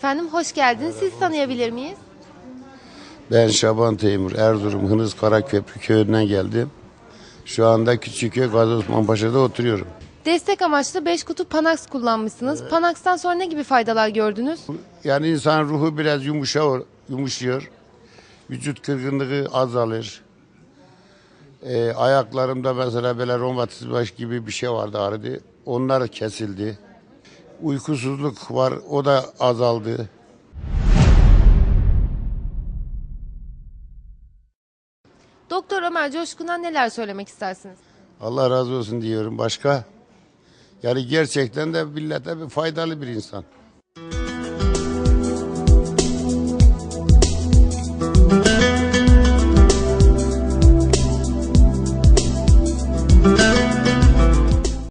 efendim, hoş geldiniz. Siz tanıyabilir miyiz? Ben Şaban Teymur, Erzurum Hınız Karaköprü köyünden geldim. Şu anda Küçükköy Gazi Osman Paşa'da oturuyorum. Destek amaçlı 5 kutu Panax kullanmışsınız. Panax'tan sonra ne gibi faydalar gördünüz? Yani insan ruhu biraz yumuşar, yumuşuyor. Vücut kırgınlığı azalır. Ee, ayaklarımda mesela böyle romatizma gibi bir şey vardı ağrıdı. Onlar kesildi. Uykusuzluk var, o da azaldı. Doktor Ömer Coşkun'a neler söylemek istersiniz? Allah razı olsun diyorum. Başka? Yani gerçekten de millete bir faydalı bir insan.